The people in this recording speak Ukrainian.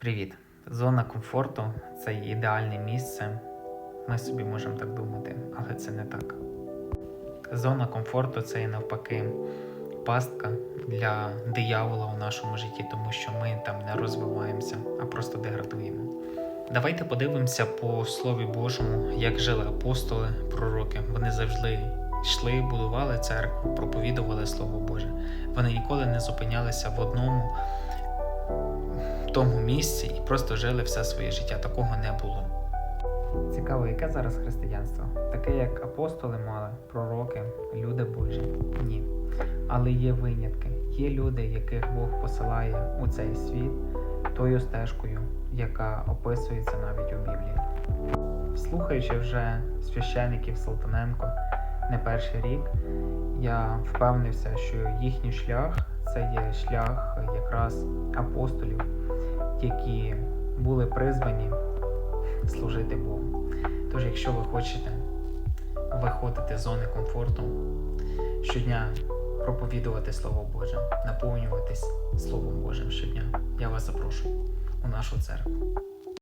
Привіт! Зона комфорту це ідеальне місце. Ми собі можемо так думати, але це не так. Зона комфорту це і навпаки пастка для диявола у нашому житті, тому що ми там не розвиваємося, а просто деградуємо. Давайте подивимося по Слові Божому, як жили апостоли, пророки. Вони завжди йшли, будували церкву, проповідували Слово Боже. Вони ніколи не зупинялися в одному тому місці і просто жили все своє життя. Такого не було. Цікаво, яке зараз християнство? Таке, як апостоли мали, пророки, люди Божі? Ні. Але є винятки. Є люди, яких Бог посилає у цей світ тою стежкою, яка описується навіть у Біблії. Слухаючи вже священиків Салтаненко не перший рік, я впевнився, що їхній шлях це є шлях якраз апостолів, які були призвані служити Богу. Тож, якщо ви хочете виходити з зони комфорту, щодня проповідувати Слово Боже, наповнюватись Словом Божим щодня, я вас запрошую у нашу церкву.